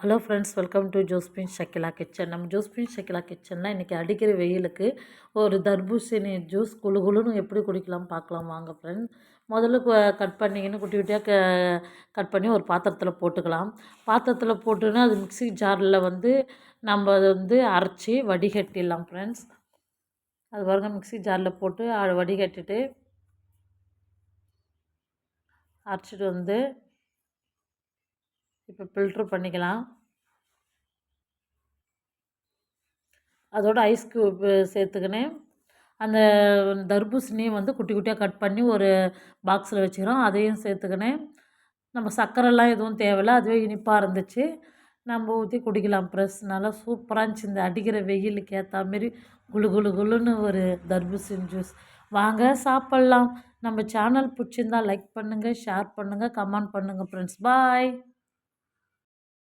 Hello friends welcome to Josphin Shakila kitchen. நம்ம ஜோஸ்பின் ஷக்கிலா கிச்சனில் இன்றைக்கி அடிக்கிற வெயிலுக்கு ஒரு தர்பூசணி ஜூஸ் குளு குளுன்னு எப்படி குடிக்கலாம் பார்க்கலாம் வாங்க ஃப்ரெண்ட்ஸ். முதல்ல கட் பண்ணிங்கன்னு குட்டி குட்டியாக க கட் பண்ணி ஒரு பாத்திரத்தில் போட்டுக்கலாம். பாத்திரத்தில் போட்டுன்னா அது மிக்ஸி ஜாரில் வந்து நம்ம அதை வந்து அரைச்சி வடிகட்டிடலாம் ஃப்ரெண்ட்ஸ். அது பாருங்க மிக்ஸி ஜாரில் போட்டு வடிகட்டிட்டு அரைச்சிட்டு வந்து இப்போ ஃபில்ட்ரு பண்ணிக்கலாம். அதோட ஐஸ் க்யூப் சேர்த்துக்கினேன். அந்த தர்பூசணியும் வந்து குட்டி குட்டியாக கட் பண்ணி ஒரு பாக்ஸில் வச்சுக்கிறோம். அதையும் சேர்த்துக்கினேன். நம்ம சர்க்கரைலாம் எதுவும் தேவையில்ல. அதுவே இனிப்பாக இருந்துச்சு. நம்ம ஊற்றி குடிக்கலாம் ப்ரெஸ். நல்லா சூப்பராக இருந்துச்சு. இந்த அடிக்கிற வெயிலுக்கு ஏற்ற மாரி குளு குளு குழுன்னு ஒரு தர்பூசணி ஜூஸ் வாங்க சாப்பிட்லாம். நம்ம சேனல் பிடிச்சிருந்தா லைக் பண்ணுங்கள் ஷேர் பண்ணுங்கள் கமெண்ட் பண்ணுங்கள் ஃப்ரெண்ட்ஸ் பாய்